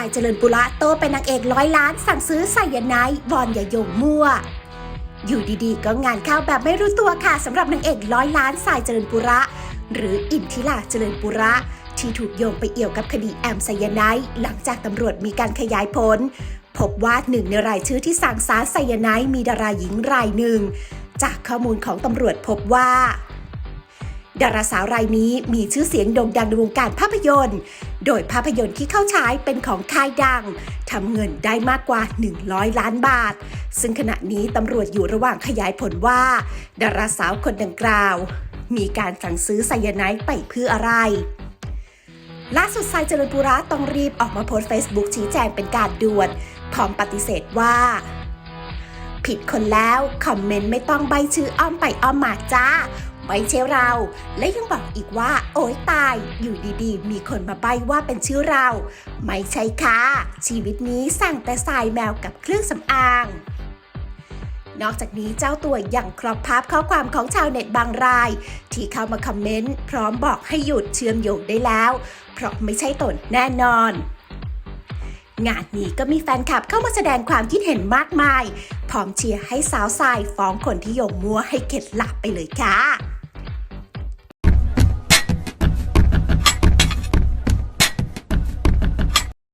ายเจริญปุระโตเป็นนางเอกร้อยล้าน สั่งซื้อไซยาไนด์บอลอย่าโยงมั่ว อยู่ดีๆ ก็งานเข้าแบบไม่รู้ตัวค่ะสำหรับนางเอกร้อยล้านสายเจริญปุระ หรืออินทิลาเจริญปุระ ที่ถูกโยงไปเอี่ยวกับคดีแอมไซยาไนด์หลังจากตำรวจมีการขยายผลพบว่าหนึ่งในรายชื่อที่สั่งสารไซยาไนด์มีดาราหญิงรายหนึ่ง จากข้อมูลของตำรวจพบว่าดาราสาวรายนี้มีชื่อเสียงโด่งดังในวงการภาพยนตร์ โดยภาพยนตร์ที่เข้าฉายเป็นของค่ายดังทำเงินได้มากกว่า 100 ล้านบาท ซึ่งขณะนี้ตำรวจอยู่ระหว่างขยายผลว่า ดาราสาวคนดังกล่าว มีการสั่งซื้อไซยาไนด์ไปเพื่ออะไรล่าสุดไซเจริญปุระต้องรีบออกมาโพสต์ Facebook ชี้แจงเป็นการด่วนพร้อมปฏิเสธว่า ผิดคนแล้ว คอมเมนต์ไม่ต้องใบชื่ออ้อมไปอ้อมมาจ้า ไม่ใช่เรา และยังบอกอีกว่า โอ๊ยตาย อยู่ดีๆ มีคนมาใบว่าเป็นชื่อเรา ไม่ใช่ค่ะ ชีวิตนี้สั่งแต่สายแมวกับเครื่องสำอาง นอกจากนี้เจ้าตัวยังครอบภาพข้อความของชาวเน็ตบางราย ที่เข้ามาคอมเมนต์พร้อมบอกให้หยุดเชื่อมโยงได้แล้ว เพราะไม่ใช่ตนแน่นอนงานนี้ก็มีแฟนคลับเข้ามาแสดงความคิดเห็นมากมาย พร้อมเชียร์ให้สาวทรายฟ้องคนที่โยงมัวให้เข็ดหลับไปเลยค่ะ